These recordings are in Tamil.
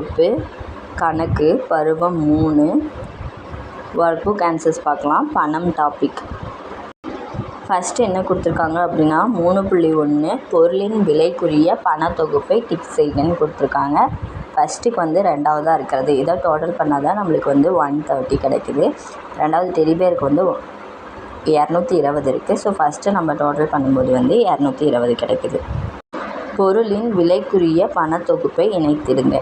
வகுப்பு கணக்கு பருவம் மூணு. ஒர்க் புக் ஆன்சர்ஸ் பார்க்கலாம். பணம் டாபிக் ஃபஸ்ட்டு என்ன கொடுத்துருக்காங்க அப்படின்னா மூணு புள்ளி ஒன்று பொருளின் விலைக்குரிய பணத்தொகுப்பை டிக் செய்கன்னு கொடுத்துருக்காங்க. ஃபஸ்ட்டுக்கு வந்து ரெண்டாவதாக இருக்கிறது. இதை டோட்டல் பண்ணால் தான் நம்மளுக்கு வந்து ஒன் தேர்ட்டி கிடைக்குது. ரெண்டாவது டெலிபேருக்கு வந்து இரநூத்தி இருபது இருக்குது ஸோ ஃபஸ்ட்டு நம்ம டோட்டல் பண்ணும்போது வந்து இரநூத்தி இருபது கிடைக்குது. பொருளின் விலைக்குரிய பணத்தொகுப்பை இணைத்திடுங்க.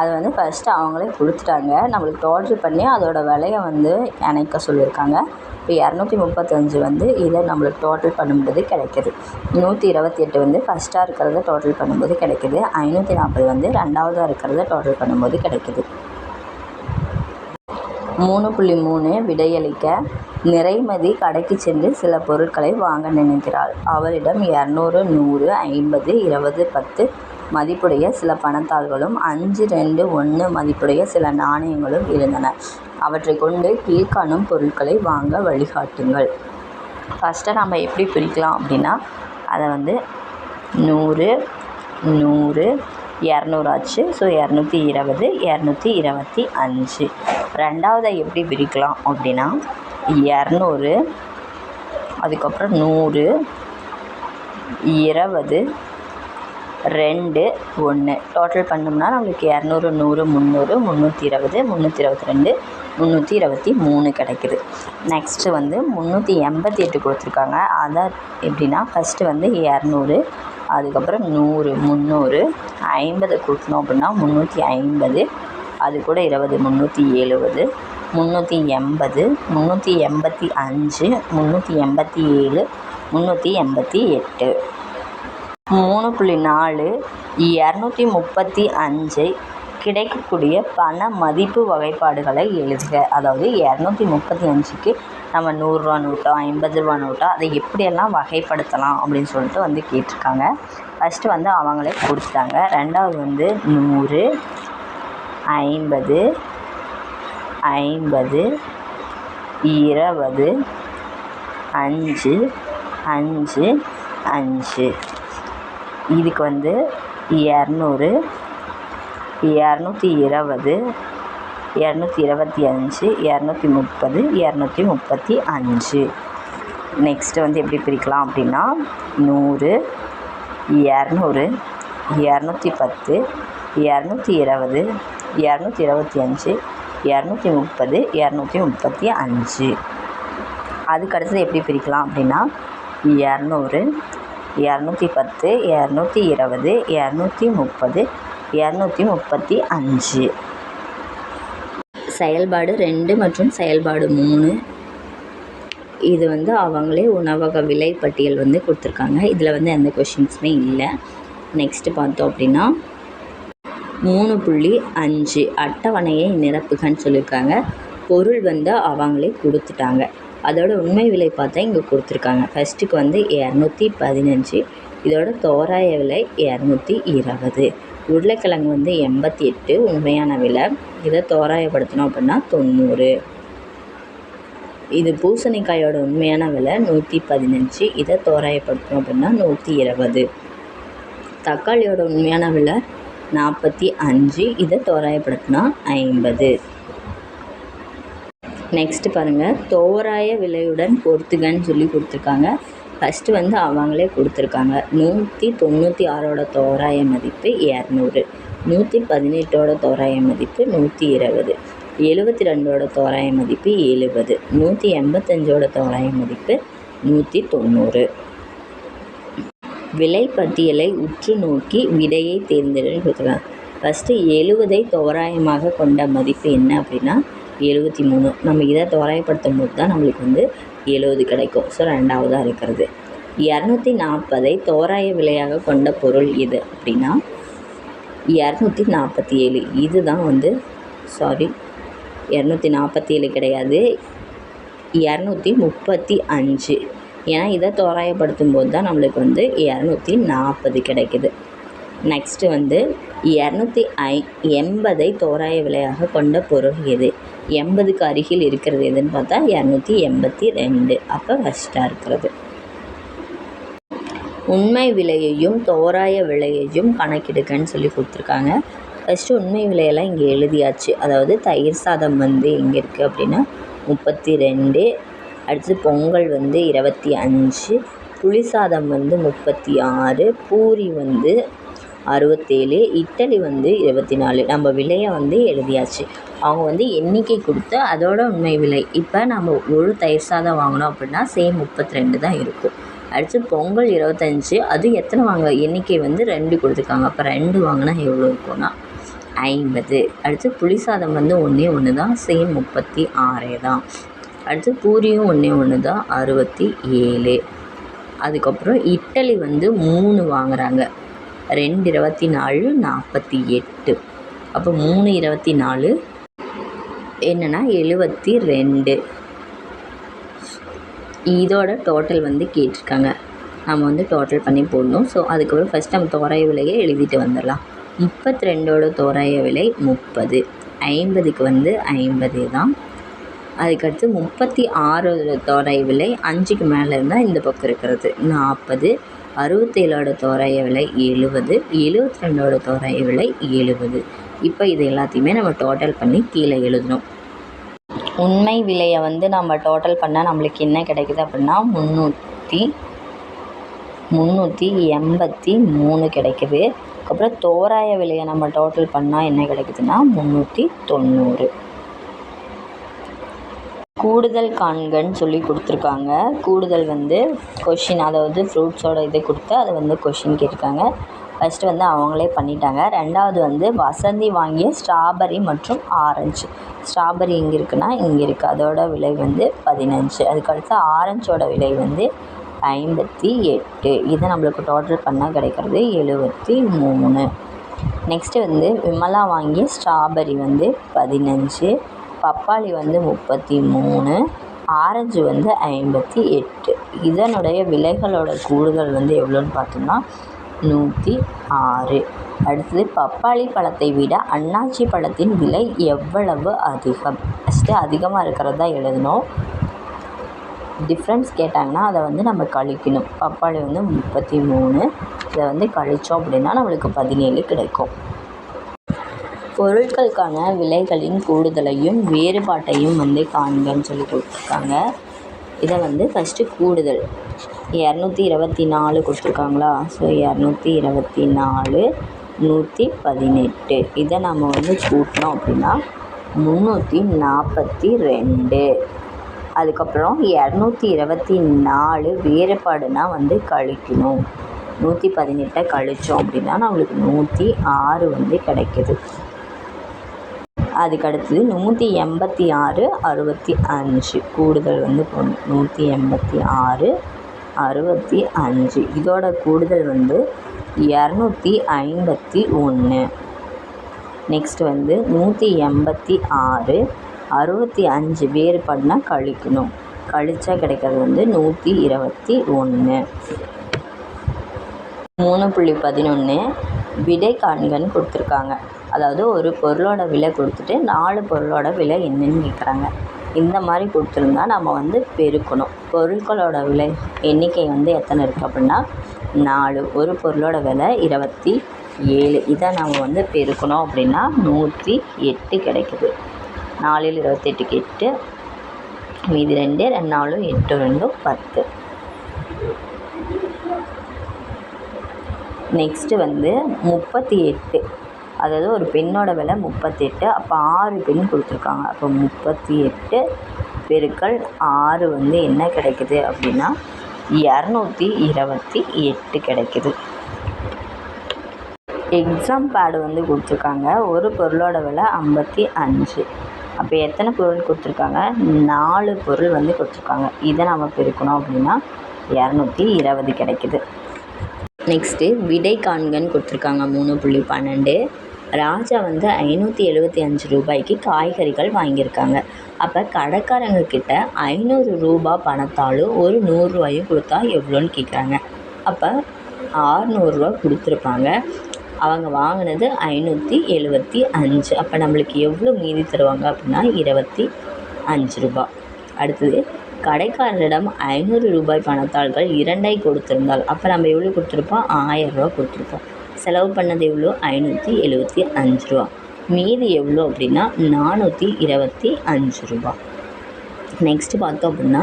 அது வந்து ஃபஸ்ட்டு அவங்களே கொடுத்துட்டாங்க. நம்மளுக்கு டோட்டல் பண்ணி அதோட விலைய வந்து இணைக்க சொல்லியிருக்காங்க. இப்போ இரநூத்தி முப்பத்தஞ்சு வந்து இதை நம்மளுக்கு டோட்டல் பண்ணும்போது கிடைக்கிது. நூற்றி இருபத்தி எட்டு வந்து ஃபஸ்ட்டாக இருக்கிறத டோட்டல் பண்ணும்போது கிடைக்கிது. ஐநூற்றி நாற்பது வந்து ரெண்டாவதாக இருக்கிறத டோட்டல் பண்ணும்போது கிடைக்கிது. மூணு புள்ளி மூணு விடையளிக்க நிறைமதி கடைக்கு சென்று சில பொருட்களை வாங்க நினைக்கிறாள். அவரிடம் இரநூறு நூறு ஐம்பது இருபது பத்து மதிப்புடைய சில பணத்தாள்களும் அஞ்சு ரெண்டு ஒன்று மதிப்புடைய சில நாணயங்களும் இருந்தன. அவற்றை கொண்டு கீழ்காணும் பொருட்களை வாங்க வழிகாட்டுங்கள். ஃபஸ்ட்டு நம்ம எப்படி பிரிக்கலாம் அப்படின்னா அதை வந்து நூறு நூறு இரநூறாச்சு ஸோ இரநூத்தி இருபது இரநூத்தி இருபத்தி அஞ்சு. ரெண்டாவதை எப்படி பிரிக்கலாம் அப்படின்னா இரநூறு அதுக்கப்புறம் நூறு இருபது ரெண்டு ஒன்று டோட்டல் பண்ணோம்னா நம்மளுக்கு இரநூறு நூறு முந்நூறு முந்நூற்றி இருபது முந்நூற்றி இருபத்தி ரெண்டு முந்நூற்றி இருபத்தி மூணு கிடைக்குது. நெக்ஸ்ட்டு வந்து முந்நூற்றி எண்பத்தி எட்டு கொடுத்துருக்காங்க. அதை எப்படின்னா ஃபஸ்ட்டு வந்து இரநூறு அதுக்கப்புறம் நூறு முந்நூறு ஐம்பது கொடுத்தோம் அப்படின்னா முந்நூற்றி ஐம்பது அது கூட இருபது முந்நூற்றி எழுபது முந்நூற்றி எண்பது முந்நூற்றி எண்பத்தி அஞ்சு முந்நூற்றி எண்பத்தி ஏழு முந்நூற்றி எண்பத்தி எட்டு. மூணு புள்ளி நாலு இரநூத்தி முப்பத்தி அஞ்சை கிடைக்கக்கூடிய பண மதிப்பு வகைப்பாடுகளை எழுதுக. அதாவது இரநூத்தி முப்பத்தி அஞ்சுக்கு நம்ம நூறுரூவா நோட்டோ ஐம்பது ரூபா நோட்டோ அதை எப்படியெல்லாம் வகைப்படுத்தலாம் அப்படின்னு சொல்லிட்டு வந்து கேட்டிருக்காங்க. ஃபஸ்ட்டு வந்து அவங்களே கொடுத்துட்டாங்க. ரெண்டாவது வந்து நூறு ஐம்பது ஐம்பது இருபது அஞ்சு அஞ்சு அஞ்சு. இதுக்கு வந்து இரநூறு இரநூத்தி இருபது இரநூத்தி இருபத்தி அஞ்சு இரநூத்தி முப்பது இரநூத்தி முப்பத்தி அஞ்சு. நெக்ஸ்ட்டு வந்து எப்படி பிரிக்கலாம் அப்படின்னா நூறு இரநூறு இரநூத்தி பத்து இரநூத்தி இருபது இரநூத்தி இருபத்தி அஞ்சு இரநூத்தி முப்பது இரநூத்தி முப்பத்தி அஞ்சு. அதுக்கு அடுத்தது எப்படி பிரிக்கலாம் அப்படின்னா இரநூறு இரநூத்தி பத்து இரநூத்தி இருபது இரநூத்தி முப்பது இரநூத்தி முப்பத்தி அஞ்சு. செயல்பாடு ரெண்டு மற்றும் செயல்பாடு மூணு. இது வந்து அவங்களே உணவக விலை பட்டியல் வந்து கொடுத்துருக்காங்க. இதில் வந்து எந்த கொஷின்ஸுமே இல்லை. நெக்ஸ்ட்டு பார்த்தோம் அப்படின்னா மூணு புள்ளி அஞ்சு அட்டவணையை நிரப்புகன்னு சொல்லியிருக்காங்க. பொருள் வந்து அவங்களே கொடுத்துட்டாங்க. அதோட உண்மை விலை பார்த்தா இங்கே கொடுத்துருக்காங்க. ஃபஸ்ட்டுக்கு வந்து இரநூத்தி பதினஞ்சு இதோட தோராய விலை இரநூத்தி இருபது. உருளைக்கிழங்கு வந்து எண்பத்தி எட்டு உண்மையான விலை. இதை தோராயப்படுத்தினோம் அப்படின்னா தொண்ணூறு. இது பூசணிக்காயோட உண்மையான விலை நூற்றி பதினஞ்சு இதை தோராயப்படுத்தணும் அப்படின்னா நூற்றி இருபது. தக்காளியோட உண்மையான விலை நாற்பத்தி அஞ்சு இதை தோராயப்படுத்தினா ஐம்பது. நெக்ஸ்ட்டு பாருங்கள் தோராய விலையுடன் பொறுத்துகன்னு சொல்லி கொடுத்துருக்காங்க. ஃபஸ்ட்டு வந்து அவங்களே கொடுத்துருக்காங்க. நூற்றி தொண்ணூற்றி ஆறோட தோராய மதிப்பு இரநூறு. நூற்றி பதினெட்டோட தோராய மதிப்பு நூற்றி இருபது எழுபத்தி ரெண்டோட தோராய மதிப்பு எழுபது. நூற்றி எண்பத்தஞ்சோட தோராய மதிப்பு நூற்றி தொண்ணூறு விலை பட்டியலை உற்று நோக்கி விடையை தேர்ந்தெடுன்னு கொடுத்துருக்காங்க. ஃபஸ்ட்டு எழுவதை தோராயமாக கொண்ட மதிப்பு என்ன அப்படின்னா எழுபத்தி மூணு. நம்ம இதை தோராயப்படுத்தும் போது தான் நம்மளுக்கு வந்து எழுபது கிடைக்கும். ஸோ ரெண்டாவதாக இருக்கிறது. இரநூத்தி நாற்பதை தோராய விலையாக கொண்ட பொருள் இது அப்படின்னா இரநூத்தி நாற்பத்தி ஏழு. இது தான் வந்து சாரி இரநூத்தி நாற்பத்தி ஏழு கிடையாது. இரநூத்தி முப்பத்தி அஞ்சு. ஏன்னா இதை தோராயப்படுத்தும் போது தான் நம்மளுக்கு வந்து இரநூத்தி நாற்பது கிடைக்குது. நெக்ஸ்ட்டு வந்து இரநூத்தி ஐ எண்பதை தோராய விலையாக கொண்ட பொருள் எது? எண்பதுக்கு அருகில் இருக்கிறது எதுன்னு பார்த்தா இரநூத்தி எண்பத்தி ரெண்டு. அப்போ ஃபஸ்ட்டாக இருக்கிறது. உண்மை விலையையும் தோராய விலையையும் கணக்கெடுக்கன்னு சொல்லி கொடுத்துருக்காங்க. ஃபஸ்ட்டு உண்மை விலையெல்லாம் இங்கே எழுதியாச்சு. அதாவது தயிர் சாதம் வந்து எங்கே இருக்குது அப்படின்னா முப்பத்தி ரெண்டு. அடுத்து பொங்கல் வந்து இருபத்தி அஞ்சு. புளி சாதம் வந்து முப்பத்தி ஆறு. பூரி வந்து அறுபத்தேழு. இட்டலி வந்து இருபத்தி நாலு. நம்ம விலையை வந்து எழுதியாச்சு. அவங்க வந்து எண்ணிக்கை கொடுத்து அதோட உண்மை விலை. இப்போ நம்ம முழு தயிர் சாதம் வாங்கினோம் அப்படின்னா சேம் முப்பத்தி ரெண்டு தான் இருக்கும். அடுத்து பொங்கல் இருபத்தஞ்சி அது எத்தனை வாங்க? எண்ணிக்கை வந்து ரெண்டு கொடுத்துருக்காங்க. அப்போ ரெண்டு வாங்கினா எவ்வளோ இருக்கும்னா? ஐம்பது. அடுத்து புளி சாதம் வந்து ஒன்றே ஒன்று தான். சேம் முப்பத்தி ஆறே தான். அடுத்து பூரியும் ஒன்றே ஒன்று தான். அறுபத்தி ஏழு. அதுக்கப்புறம் இட்டலி வந்து மூணு வாங்குறாங்க. ரெண்டு இருபத்தி நாலு நாற்பத்தி எட்டு. அப்போ மூணு இருபத்தி நாலு என்னென்னா எழுபத்தி ரெண்டு இதோட டோட்டல் வந்து கேட்டிருக்காங்க. நம்ம வந்து டோட்டல் பண்ணி போடணும். ஸோ அதுக்கப்புறம் ஃபஸ்ட் நம்ம தோராய விலையை எழுதிட்டு வந்துடலாம். முப்பத்தி ரெண்டோட தோராய விலை முப்பது. ஐம்பதுக்கு வந்து ஐம்பது தான். அதுக்கடுத்து முப்பத்தி ஆறோட தோராய விலை அஞ்சுக்கு மேலே இருந்தால் இந்த பக்கம் இருக்கிறது. நாற்பது அறுபத்தேழோட தோராய விலை எழுபது எழுபத்தி ரெண்டோட தோராய விலை எழுபது இப்போ இது எல்லாத்தையுமே நம்ம டோட்டல் பண்ணி கீழே எழுதணும். உண்மை விலையை வந்து நம்ம டோட்டல் பண்ணால் நம்மளுக்கு என்ன கிடைக்குது அப்படின்னா முந்நூற்றி முந்நூற்றி எண்பத்தி மூணு கிடைக்குது. அதுக்கப்புறம் தோராய விலையை நம்ம டோட்டல் பண்ணால் என்ன கிடைக்குதுன்னா முந்நூற்றி தொண்ணூறு. கூடுதல் காண்கன்னு சொல்லி கொடுத்துருக்காங்க. கூடுதல் வந்து கொஷின் அதாவது ஃப்ரூட்ஸோட இதை கொடுத்து அதை வந்து கொஷின் கேட்டிருக்காங்க. ஃபஸ்ட்டு வந்து அவங்களே பண்ணிட்டாங்க. ரெண்டாவது வந்து வசந்தி வாங்கிய ஸ்ட்ராபெர்ரி மற்றும் ஆரஞ்சு ஸ்ட்ராபெரி எங்கே இருக்குன்னா இங்கே இருக்குது அதோட விலை வந்து பதினஞ்சு. அதுக்கடுத்து ஆரஞ்சோட விலை வந்து ஐம்பத்தி எட்டு. இதை நம்மளுக்கு டோட்டல் பண்ணால் கிடைக்கிறது எழுபத்தி மூணு. நெக்ஸ்ட்டு வந்து விமலா வாங்கிய ஸ்ட்ராபெர்ரி வந்து பதினஞ்சு. பப்பாளி வந்து முப்பத்தி மூணு. ஆரஞ்சு வந்து ஐம்பத்தி எட்டு. இதனுடைய விலைகளோட கூடுதல் வந்து எவ்வளோன்னு பார்த்தோம்னா நூற்றி ஆறு. அடுத்தது பப்பாளி பழத்தை விட அண்ணாச்சி பழத்தின் விலை எவ்வளவு அதிகம்? ஃபஸ்ட்டு அதிகமாக இருக்கிறதா எழுதணும். டிஃப்ரென்ஸ் கேட்டாங்கன்னா அதை வந்து நம்ம கழிக்கணும். பப்பாளி வந்து முப்பத்தி மூணு. இதை வந்து கழித்தோம் அப்படின்னா நம்மளுக்கு பதினேழு கிடைக்கும். பொருட்களுக்கான விலைகளின் கூடுதலையும் வேறுபாட்டையும் வந்து காண்கன்னு சொல்லி கொடுத்துருக்காங்க. இதை வந்து ஃபஸ்ட்டு கூடுதல். இரநூத்தி இருபத்தி நாலு கொடுத்துருக்காங்களா? ஸோ இரநூத்தி இருபத்தி நாலு நூற்றி பதினெட்டு. இதை நம்ம வந்து கூட்டினோம் அப்படின்னா முந்நூற்றி நாற்பத்தி ரெண்டு. அதுக்கப்புறம் இரநூத்தி இருபத்தி நாலு வேறுபாடுனா வந்து கழிக்கணும். நூற்றி பதினெட்டை கழித்தோம் அப்படின்னா நம்மளுக்கு நூற்றி ஆறு வந்து கிடைக்கிது. அதுக்கடுத்தது நூற்றி எண்பத்தி ஆறு அறுபத்தி அஞ்சு. கூடுதல் வந்து நூற்றி எண்பத்தி ஆறு அறுபத்தி அஞ்சு. இதோட கூடுதல் வந்து இரநூத்தி ஐம்பத்தி ஒன்று. நெக்ஸ்ட் வந்து நூற்றி எண்பத்தி ஆறு அறுபத்தி அஞ்சு வேறுபாடுனா கழிக்கணும். கழிச்சா கிடைக்கிறது வந்து நூற்றி இருபத்தி ஒன்று. மூணு புள்ளி பதினொன்று விடை காண்கன்னு கொடுத்துருக்காங்க. அதாவது ஒரு பொருளோட விலை கொடுத்துட்டு நாலு பொருளோட விலை என்னன்னு கேட்குறாங்க இந்த மாதிரி கொடுத்துருந்தா நம்ம வந்து பெருக்கணும். பொருட்களோட விலை எண்ணிக்கை வந்து எத்தனை இருக்குது அப்படின்னா நாலு. ஒரு பொருளோட விலை இருபத்தி ஏழு. இதை நம்ம வந்து பெருக்கணும் அப்படின்னா நூற்றி எட்டு கிடைக்குது. நாலில் இருபத்தெட்டுக்கு எட்டு மீதி ரெண்டு ரெண்டு நாலும் எட்டு ரெண்டும் பத்து. நெக்ஸ்ட்டு வந்து முப்பத்தி எட்டு. அதாவது ஒரு பெண்ணோட விலை முப்பத்தெட்டு அப்போ ஆறு பெண் கொடுத்துருக்காங்க. அப்போ முப்பத்தி எட்டு பெருக்கல் ஆறு வந்து என்ன கிடைக்குது அப்படின்னா இரநூத்தி இருபத்தி எட்டு கிடைக்குது. எக்ஸாம் பேடு வந்து கொடுத்துருக்காங்க. ஒரு பொருளோட விலை ஐம்பத்தி அஞ்சு. அப்போ எத்தனை பொருள் கொடுத்துருக்காங்க? நாலு பொருள் வந்து கொடுத்துருக்காங்க. இதை நம்ம பெருக்கணும் அப்படின்னா இரநூத்தி இருபது கிடைக்குது. நெக்ஸ்ட்டு விடை காண்கன்னு கொடுத்துருக்காங்க. மூணு புள்ளி பன்னெண்டு. ராஜா வந்து ஐநூற்றி எழுபத்தி அஞ்சு ரூபாய்க்கு காய்கறிகள் வாங்கியிருக்காங்க. அப்போ கடைக்காரங்க கிட்ட ஐநூறு ரூபா பணத்தாலும் ஒரு நூறுரூவாயும் கொடுத்தா எவ்வளோன்னு கேட்குறாங்க அப்போ ஆறுநூறுரூவா கொடுத்துருப்பாங்க. அவங்க வாங்கினது ஐநூற்றி எழுபத்தி அஞ்சு. அப்போ நம்மளுக்கு எவ்வளோ மீதி தருவாங்க அப்படின்னா இருபத்தி அஞ்சு ரூபா. அடுத்தது கடைக்காரரிடம் ஐநூறு ரூபாய் பணத்தாள்கள் இரண்டை கொடுத்துருந்தாள். அப்போ நம்ம எவ்வளோ கொடுத்துருப்போம்? ஆயரூபா கொடுத்துருப்போம். செலவு பண்ணது எவ்வளோ? ஐநூற்றி எழுபத்தி அஞ்சு ரூபா. மீதி எவ்வளோ அப்படின்னா நானூற்றி இருபத்தி அஞ்சு ரூபா. நெக்ஸ்ட்டு பார்த்தோம் அப்படின்னா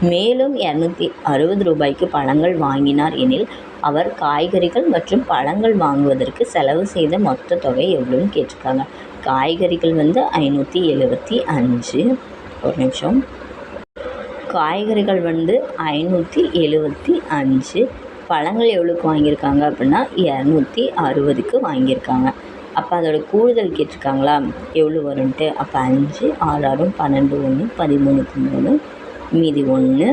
மேலும் இரநூத்தி அறுபது ரூபாய்க்கு பழங்கள் வாங்கினார் எனில் அவர் காய்கறிகள் மற்றும் பழங்கள் வாங்குவதற்கு செலவு செய்த மொத்த தொகை எவ்வளோன்னு கேட்டிருக்காங்க. காய்கறிகள் வந்து ஐநூற்றி எழுபத்தி அஞ்சு. ஒரு நிமிஷம். காய்கறிகள் வந்து ஐநூற்றி எழுபத்தி அஞ்சு. பழங்கள் எவ்வளோக்கு வாங்கியிருக்காங்க அப்படின்னா இரநூத்தி அறுபதுக்கு வாங்கியிருக்காங்க. அப்போ அதோடய கூடுதல் கேட்டிருக்காங்களா? எவ்வளோ வரும்ன்ட்டு? அப்போ அஞ்சு ஆறு ஆறு பன்னெண்டு ஒன்று பதிமூணுக்கு மூணு மீதி ஒன்று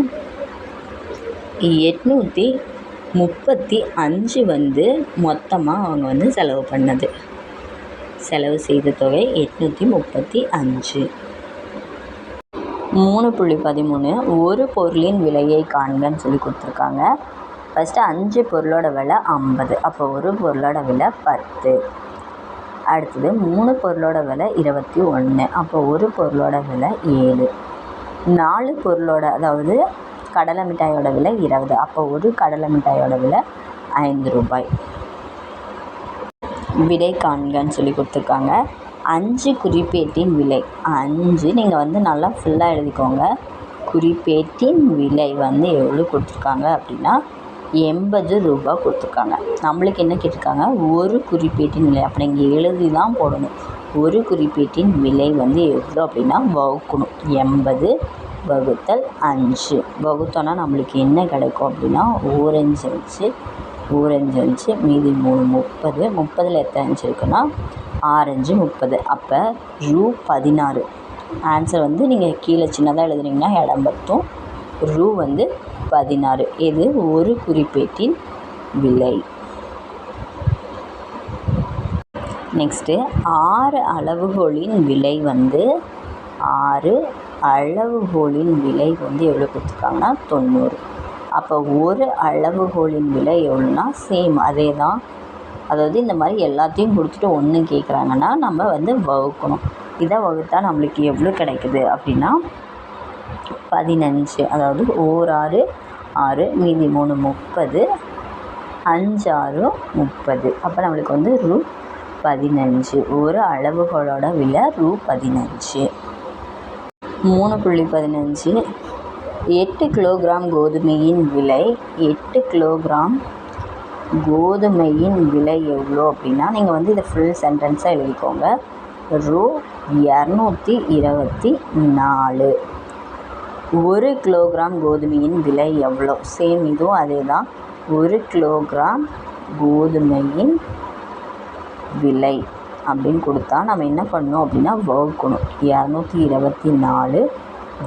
எட்நூற்றி முப்பத்தி அஞ்சு வந்து மொத்தமாக அவங்க வந்து செலவு பண்ணது. செலவு செய்த தொகை எட்நூற்றி முப்பத்தி அஞ்சு. மூணு புள்ளி பதிமூணு ஒரு பொருளின் விலையை காண்கன்னு சொல்லி கொடுத்துருக்காங்க. ஃபஸ்ட்டு அஞ்சு பொருளோட விலை ஐம்பது. அப்போ ஒரு பொருளோட விலை பத்து. அடுத்தது மூணு பொருளோட விலை இருபத்தி ஒன்று அப்போ ஒரு பொருளோட விலை ஏழு. நாலு பொருளோட அதாவது கடலை மிட்டாயோட விலை இருபது. அப்போ ஒரு கடலை மிட்டாயோட விலை ஐந்து ரூபாய். விடை காண்கன்னு சொல்லி கொடுத்துருக்காங்க. அஞ்சு குறிப்பேட்டின் விலை. அஞ்சு நீங்கள் வந்து நல்லா ஃபுல்லாக எழுதிக்கோங்க. குறிப்பேட்டின் விலை வந்து எவ்வளோ கொடுத்துருக்காங்க அப்படின்னா எண்பது ரூபா கொடுத்துருக்காங்க. நம்மளுக்கு என்ன கேட்டிருக்காங்க? ஒரு குறிப்பேட்டின் விலை. அப்படி இங்கே எழுதி தான் போடணும். ஒரு குறிப்பேட்டின் விலை வந்து எவ்வளோ அப்படின்னா வகுக்கணும். எண்பது வகுத்தல் அஞ்சு. வகுத்தோன்னா நம்மளுக்கு என்ன கிடைக்கும் அப்படின்னா ஓரஞ்சு அஞ்சு ஓரஞ்சு அஞ்சு மீதி மூணு முப்பது. முப்பதில் எத்தனை அஞ்சு இருக்குன்னா ஆரஞ்சு முப்பது. அப்போ ரூ பதினாறு. ஆன்சர் வந்து நீங்கள் கீழே சின்னதாக எழுதுனீங்கன்னா இடம் பத்தும். ரூ வந்து பதினாறு. இது ஒரு குறிப்பேட்டின் விலை. நெக்ஸ்ட்டு ஆறு அளவுகோலின் விலை வந்து ஆறு அளவுகோலின் விலை வந்து எவ்வளோ கொடுத்துருக்காங்கன்னா தொண்ணூறு. அப்போ ஒரு அளவுகோலின் விலை எவ்வளோனா சேம் அதே தான் அதாவது இந்த மாதிரி எல்லாத்தையும் கொடுத்துட்டு ஒன்று கேட்குறாங்கன்னா நம்ம வந்து வகுக்கணும். இதை வகுத்தா நம்மளுக்கு எவ்வளோ கிடைக்குது அப்படின்னா பதினஞ்சு அதாவது ஓர் ஆறு ஆறு மீதி மூணு முப்பது அஞ்சு ஆறு முப்பது. அப்போ நம்மளுக்கு வந்து ரூ பதினஞ்சு. ஒரு அளவுகளோட விலை ரூ பதினஞ்சு. மூணு புள்ளி பதினஞ்சு. எட்டு கிலோகிராம் கோதுமையின் விலை எட்டு கிலோகிராம் கோதுமையின் விலை எவ்வளோ அப்படின்னா நீங்கள் வந்து இதை ஃபுல் சென்டென்ஸாக எழுதிக்கோங்க. ரூ இரநூத்தி இருபத்தி நாலு. ஒரு கிலோகிராம் கோதுமையின் விலை எவ்வளோ? சேம் இதுவும் அதே தான் ஒரு கிலோகிராம் கோதுமையின் விலை அப்படின்னு கொடுத்தா நம்ம என்ன பண்ணணும் அப்படின்னா வகுக்கணும். இரநூத்தி இருபத்தி நாலு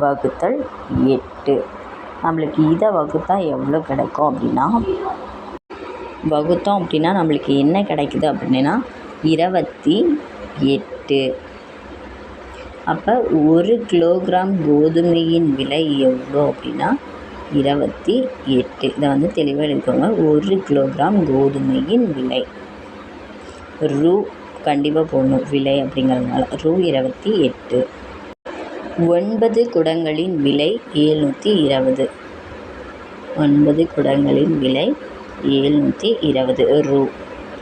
வகுத்தல் எட்டு. நம்மளுக்கு இதை வகுத்தா எவ்வளோ கிடைக்கும் அப்படின்னா வகுத்தோம் அப்படின்னா நம்மளுக்கு என்ன கிடைக்குது அப்படின்னா இருபத்தி எட்டு. அப்போ ஒரு கிலோகிராம் கோதுமையின் விலை எவ்வளோ அப்படின்னா இருபத்தி எட்டு. இதை வந்து தெளிவாக எழுதிக்கோங்க. ஒரு கிலோகிராம் கோதுமையின் விலை. ரூ கண்டிப்பாக போடணும். விலை அப்படிங்கிறதுனால ரூ இருபத்தி எட்டு. ஒன்பது குடங்களின் விலை ஏழ்நூற்றி இருபது. ஒன்பது குடங்களின் விலை ஏழ்நூற்றி இருபது. ரூ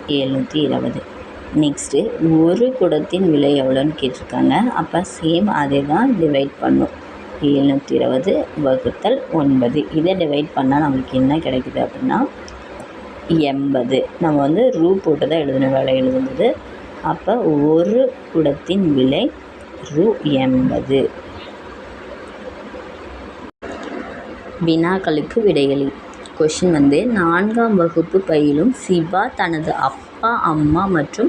ஏழ்நூற்றி இருபது. நெக்ஸ்ட்டு ஒரு குடத்தின் விலை எவ்வளோன்னு கேட்டிருக்காங்க. அப்போ சேம் அதே தான் டிவைட் பண்ணும். எழுநூற்றி இருபது வகுத்தல் ஒன்பது. இதை டிவைட் பண்ணால் நம்மளுக்கு என்ன கிடைக்குது அப்படின்னா எண்பது. நம்ம வந்து ரூ போட்டு தான் எழுதணும் வேலை எழுதுனது அப்போ ஒரு குடத்தின் விலை ரூ எண்பது. வினாக்களுக்கு விடையளி. கொஷின் வந்து நான்காம் வகுப்பு பயிலும் சிவா தனது அப்பா அம்மா மற்றும்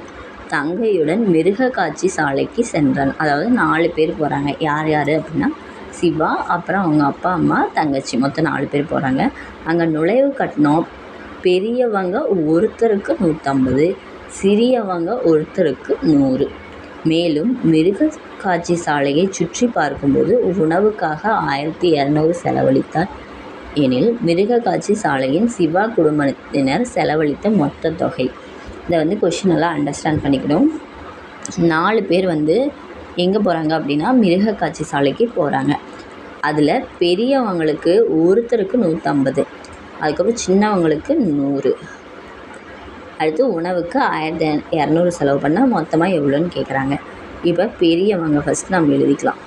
தங்கையுடன் மிருக காட்சி சாலைக்கு சென்றான் அதாவது நாலு பேர் போகிறாங்க யார் யார் அப்படின்னா சிவா அப்புறம் அவங்க அப்பா அம்மா தங்கச்சி. மொத்தம் நாலு பேர் போகிறாங்க அங்கே நுழைவு கட்டணம் பெரியவங்க ஒருத்தருக்கு நூற்றம்பது சிறியவங்க ஒருத்தருக்கு நூறு. மேலும் மிருக காட்சி சாலையை சுற்றி பார்க்கும்போது உணவுக்காக ஆயிரத்தி இரநூறு செலவழித்தார். எனில் மிருக காட்சி சாலையின் சிவா குடும்பத்தினர் செலவழித்த மொத்த தொகை இதை வந்து கொஷின் நல்லா அண்டர்ஸ்டாண்ட் பண்ணிக்கணும். நாலு பேர் வந்து எங்கே போகிறாங்க அப்படின்னா மிருக காட்சி சாலைக்கு போகிறாங்க அதில் பெரியவங்களுக்கு ஒருத்தருக்கு நூற்றம்பது அதுக்கப்புறம் சின்னவங்களுக்கு நூறு. அடுத்து உணவுக்கு ஆயிரத்தி இரநூறு செலவு பண்ணால் மொத்தமாக எவ்வளோன்னு கேட்குறாங்க இப்போ பெரியவங்க ஃபஸ்ட் நம்ம எழுதிக்கலாம்.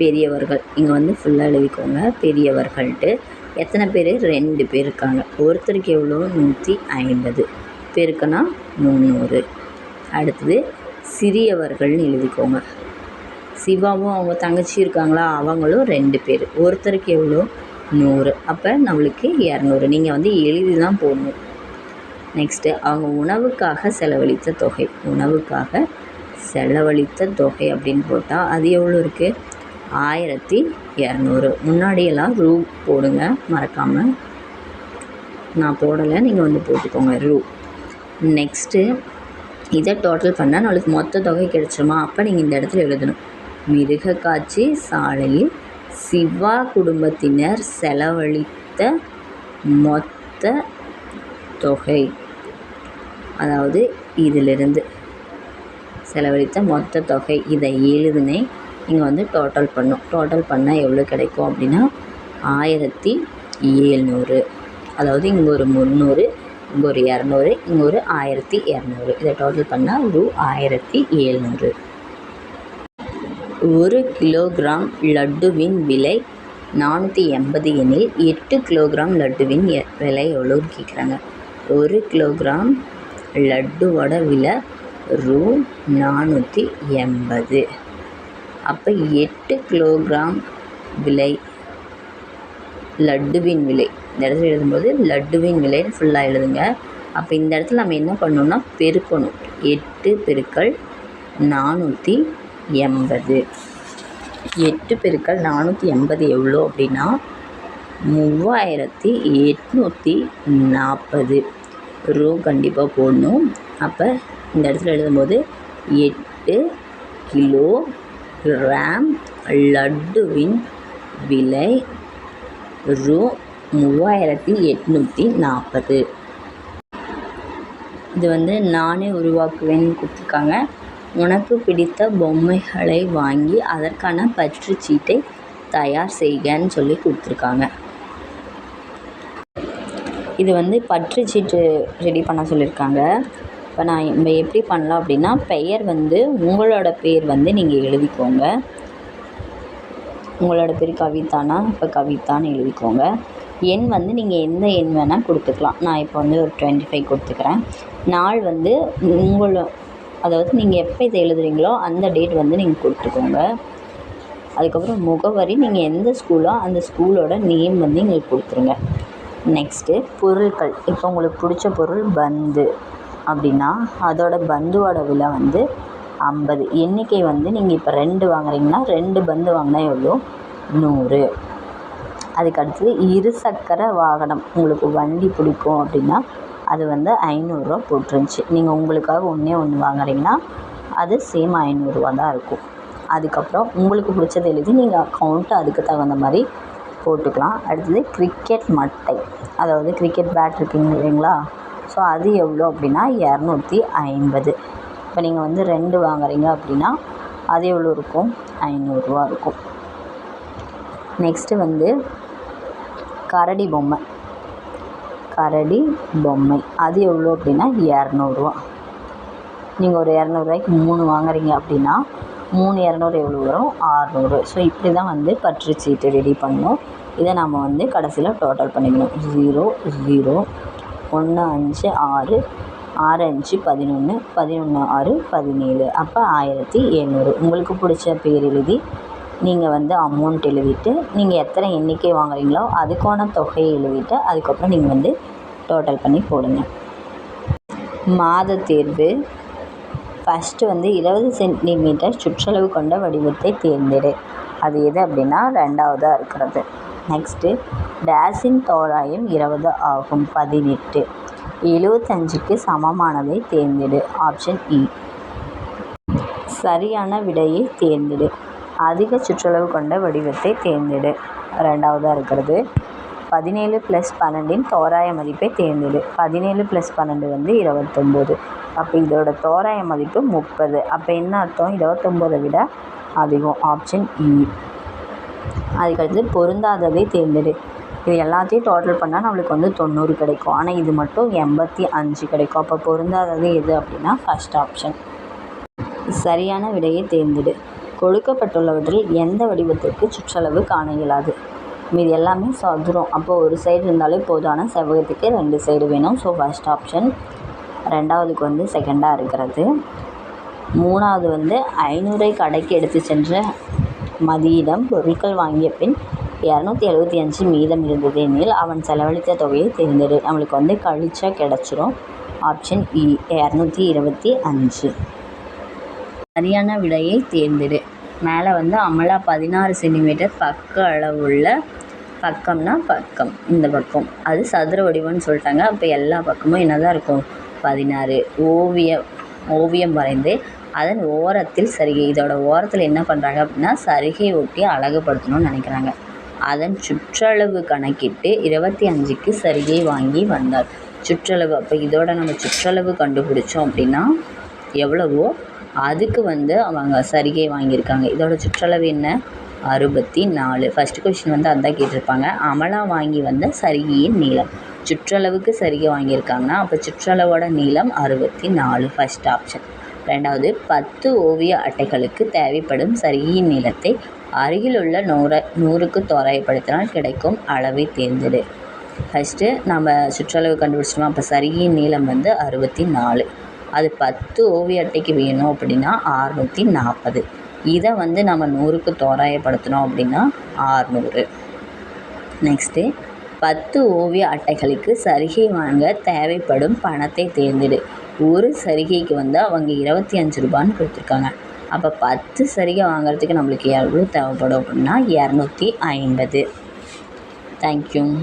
பெரியவர்கள் இங்கே வந்து ஃபுல்லாக எழுதிக்கோங்க. பெரியவர்கள்ட்டு எத்தனை பேர்? ரெண்டு பேர் இருக்காங்க. ஒருத்தருக்கு எவ்வளோ? நூற்றி ஐம்பது. பேருக்குன்னா முந்நூறு அடுத்தது சிறியவர்கள்னு எழுதிக்கோங்க. சிவாவும் அவங்க தங்கச்சி இருக்காங்களா? அவங்களும் ரெண்டு பேர். ஒருத்தருக்கு எவ்வளோ? நூறு. அப்போ நம்மளுக்கு இரநூறு. நீங்கள் வந்து எழுதி தான் போடணும். நெக்ஸ்ட்டு அவங்க உணவுக்காக செலவழித்த தொகை. உணவுக்காக செலவழித்த தொகை அப்படின்னு போட்டால் அது எவ்வளோ இருக்குது ஆயிரத்தி இரநூறு. முன்னாடியெல்லாம் ரூ போடுங்க மறக்காமல் நான் போடலை நீங்கள் வந்து போட்டுக்கோங்க ரூ. நெக்ஸ்ட்டு இதை டோட்டல் பண்ணால் நம்மளுக்கு மொத்த தொகை கிடைச்சிருமா? அப்போ நீங்கள் இந்த இடத்துல எழுதணும். மிருக காட்சி சாலையில் சிவா குடும்பத்தினர் செலவழித்த மொத்த தொகை. அதாவது இதிலிருந்து செலவழித்த மொத்த தொகை. இதை எழுதுனேன். இங்கே வந்து டோட்டல் பண்ணும். டோட்டல் பண்ணால் எவ்வளோ கிடைக்கும் அப்படின்னா ஆயிரத்தி ஏழ்நூறு. அதாவது இங்கே ஒரு முந்நூறு இங்கே ஒரு இரநூறு இங்கே ஒரு ஆயிரத்தி இரநூறு. இதை டோட்டல் பண்ணால் ரூ ஆயிரத்தி ஏழ்நூறு. ஒரு கிலோகிராம் லட்டுவின் விலை நானூற்றி எண்பது எனில் எட்டு கிலோகிராம் லட்டுவின் எ- விலை எவ்வளோன்னு கேட்குறாங்க ஒரு கிலோகிராம் லட்டுவோட விலை ரூ நானூற்றி எண்பது. அப்போ எட்டு கிலோகிராம் விலை. லட்டுவின் விலை. இந்த இடத்துல எழுதும்போது லட்டுவின் விலைன்னு ஃபுல்லாக எழுதுங்க. அப்போ இந்த இடத்துல நம்ம என்ன பண்ணணும்னா பெருக்கணும். எட்டு பெருக்கள் நானூற்றி எண்பது. எட்டு பெருக்கள் நானூற்றி எண்பது எவ்வளோ அப்படின்னா மூவாயிரத்தி எட்நூற்றி நாற்பது ரூ கண்டிப்பாக போடணும். அப்போ இந்த இடத்துல எழுதும்போது எட்டு கிலோ கிராம் லட்டுவின் விலை ரூ. மூவாயிரத்தி எட்நூற்றி நாற்பது. இது வந்து நானே உருவாக்குவேன்னு கொடுத்துருக்காங்க. உனக்கு பிடித்த பொம்மைகளை வாங்கி அதற்கான பற்று சீட்டை தயார் செய்கன்னு சொல்லி கொடுத்துருக்காங்க. இது வந்து பற்று சீட்டு ரெடி பண்ண சொல்லியிருக்காங்க. இப்போ நான் நம்ம எப்படி பண்ணலாம் அப்படின்னா பெயர் வந்து உங்களோட பேர் வந்து நீங்கள் எழுதிக்கோங்க. உங்களோட பேர் கவிதானா? இப்போ கவிதான்னு எழுதிக்கோங்க. எண் வந்து நீங்கள் எந்த எண் வேணால் கொடுத்துக்கலாம். நான் இப்போ வந்து ஒரு டுவெண்ட்டி ஃபைவ் கொடுத்துக்கிறேன். நாள் வந்து உங்களோ அதாவது நீங்கள் எப்போ இதை எழுதுறீங்களோ அந்த டேட் வந்து நீங்கள் கொடுத்துக்கோங்க. அதுக்கப்புறம் முகவரி நீங்கள் எந்த ஸ்கூலோ அந்த ஸ்கூலோட நேம் வந்து எங்களுக்கு கொடுத்துருங்க. நெக்ஸ்ட்டு பொருட்கள் இப்போ உங்களுக்கு பிடிச்ச பொருள் பந்து. அப்படின்னா அதோட பந்துவோட விலை வந்து ஐம்பது. எண்ணிக்கை வந்து நீங்கள் இப்போ ரெண்டு வாங்குறீங்கன்னா ரெண்டு பந்து வாங்கினா எவ்வளோ? நூறு. அதுக்கு அடுத்தது இருசக்கர வாகனம். உங்களுக்கு வண்டி பிடிக்கும் அப்படின்னா அது வந்து ஐநூறுரூவா போட்டுருந்துச்சி. நீங்கள் உங்களுக்காக ஒன்றே ஒன்று வாங்குறீங்கன்னா அது சேம் ஐநூறுரூவா தான் இருக்கும். அதுக்கப்புறம் உங்களுக்கு பிடிச்சது எழுதி நீங்கள் அக்கௌண்ட்டு அதுக்கு தகுந்த மாதிரி போட்டுக்கலாம். அடுத்தது கிரிக்கெட் மட்டை. அதாவது கிரிக்கெட் பேட் இருக்குங்க இல்லைங்களா? ஸோ அது எவ்வளோ அப்படின்னா இரநூத்தி ஐம்பது. இப்போ நீங்கள் வந்து ரெண்டு வாங்குறீங்க அப்படின்னா அது எவ்வளோ இருக்கும்? ஐநூறுரூவா இருக்கும். நெக்ஸ்ட்டு வந்து கரடி பொம்மை. கரடி பொம்மை. அது எவ்வளோ அப்படின்னா இரநூறுவா. நீங்கள் ஒரு இரநூறுவாய்க்கு மூணு வாங்குறீங்க அப்படின்னா மூணு இரநூறு எவ்வளோ வரும்? ஆறுநூறு ஸோ இப்படி தான் வந்து பற்று சீட்டு ரெடி பண்ணணும். இதை நம்ம வந்து கடைசியில் டோட்டல் பண்ணிக்கணும். ஜீரோ ஜீரோ ஒன்று அஞ்சு ஆறு ஆறு அஞ்சு பதினொன்று பதினொன்று ஆறு பதினேழு. அப்போ ஆயிரத்தி எழுநூறு. உங்களுக்கு பிடிச்ச பேர் எழுதி நீங்கள் வந்து அமௌண்ட் எழுதிட்டு நீங்கள் எத்தனை எண்ணிக்கை வாங்குறீங்களோ அதுக்கான தொகையை எழுதிட்டு அதுக்கப்புறம் நீங்கள் வந்து டோட்டல் பண்ணி போடுங்க. மாத தேர்வு. ஃபஸ்ட்டு வந்து இருபது சென்டிமீட்டர் சுற்றளவு கொண்ட வடிவத்தை தேர்ந்தெடு. அது எது அப்படின்னா ரெண்டாவதாக இருக்கிறது. நெக்ஸ்ட்டு டேஸின் தோராயம் இருபது ஆகும் பதினெட்டு. எழுவத்தஞ்சுக்கு சமமானதை தேர்ந்தெடு ஆப்ஷன் இ e. சரியான விடையை தேர்ந்தெடு. அதிக சுற்றளவு கொண்ட வடிவத்தை தேர்ந்தெடு. ரெண்டாவதாக இருக்கிறது. பதினேழு ப்ளஸ் பன்னெண்டின் தோராய மதிப்பை தேர்ந்தெடு. பதினேழு ப்ளஸ் பன்னெண்டு வந்து இருபத்தொம்போது. அப்போ இதோட தோராய மதிப்பு முப்பது. அப்போ என்ன அர்த்தம்? இருபத்தொம்போதை விட அதிகம் ஆப்ஷன் இ e. அதுக்கடுத்து பொருந்தாததை தேர்ந்தெடு. இது எல்லாத்தையும் டோட்டல் பண்ணால் நம்மளுக்கு வந்து தொண்ணூறு கிடைக்கும். ஆனால் இது மட்டும் எண்பத்தி அஞ்சு கிடைக்கும். அப்போ பொருந்தாதது எது அப்படின்னா ஃபஸ்ட் ஆப்ஷன் சரியான விடையை தேர்ந்தெடு. கொடுக்கப்பட்டுள்ளவற்றில் எந்த வடிவத்திற்கு சுற்றளவு காண இயலாது? மீது எல்லாமே சதுரம். அப்போ ஒரு சைடு இருந்தாலே போதும் செவ்வகத்துக்கு ரெண்டு சைடு வேணும். ஸோ ஃபஸ்ட் ஆப்ஷன் ரெண்டாவதுக்கு வந்து செகண்டாக இருக்கிறது. மூணாவது வந்து ஐநூறை கடைக்கு எடுத்து சென்ற மதியிடம் பொருட்கள் வாங்கிய பின் இரநூத்தி எழுபத்தி அஞ்சு மீதம் இருந்தது எனில் அவன் செலவழித்த தொகையை தேர்ந்தெடு நம்மளுக்கு வந்து கழிச்சா கிடச்சிரும். ஆப்ஷன் இ e, இரநூத்தி இருபத்தி அஞ்சு. சரியான விடையை தேர்ந்தெடு. மேலே வந்து அமலா பதினாறு சென்டிமீட்டர் பக்க அளவுள்ள பக்கம்னா பக்கம் இந்த பக்கம். அது சதுர வடிவம்னு சொல்லிட்டாங்க. அப்போ எல்லா பக்கமும் என்ன தான் இருக்கும்? பதினாறு. ஓவியம் ஓவியம் வரைந்து அதன் ஓரத்தில் சரிகை. இதோட ஓரத்தில் என்ன பண்ணுறாங்க அப்படின்னா சரிகை ஒட்டி அழகுபடுத்தணும்னு நினைக்கிறாங்க. அதன் சுற்றளவு கணக்கிட்டு இருபத்தி அஞ்சுக்கு சரிகை வாங்கி வந்தார் சுற்றளவு அப்போ இதோட நம்ம சுற்றளவு கண்டுபிடிச்சோம் அப்படின்னா எவ்வளவோ? அதுக்கு வந்து அவங்க சரிகை வாங்கியிருக்காங்க. இதோட சுற்றளவு என்ன? அறுபத்தி நாலு. ஃபஸ்ட் கொஷின் வந்து அதான் கேட்டிருப்பாங்க. அமலா வாங்கி வந்த சரிகையின் நீளம். சுற்றளவுக்கு சரிகை வாங்கியிருக்காங்கன்னா அப்போ சுற்றளவோட நீளம் அறுபத்தி நாலு. ஃபஸ்ட் ஆப்ஷன் ரெண்டாவது பத்து ஓவிய அட்டைகளுக்கு தேவைப்படும் சரியின் நீளத்தை அருகிலுள்ள நூற நூறுக்கு தோராயப்படுத்தினால் கிடைக்கும் அளவை தேர்ந்தெடு. ஃபஸ்ட்டு நம்ம சுற்றளவு கண்டுபிடிச்சிட்டோம்? அப்போ சரியின் நீளம் வந்து அறுபத்தி நாலு அது பத்து ஓவிய அட்டைக்கு வேணும் அப்படின்னா ஆறுநூற்றி நாற்பது இதை வந்து நம்ம நூறுக்கு தோராயப்படுத்தினோம் அப்படின்னா ஆறுநூறு நெக்ஸ்ட்டு பத்து ஓவிய அட்டைகளுக்கு சரிகை வாங்க தேவைப்படும் பணத்தை தேர்ந்தெடு. ஒரு சரிகைக்கு வந்து அவங்க இருபத்தி அஞ்சு ரூபான்னு கொடுத்துருக்காங்க. அப்போ பத்து சரிகை வாங்குறதுக்கு நம்மளுக்கு எவ்வளோ தேவைப்படும் அப்படின்னா இரநூத்தி ஐம்பது. தேங்க்யூ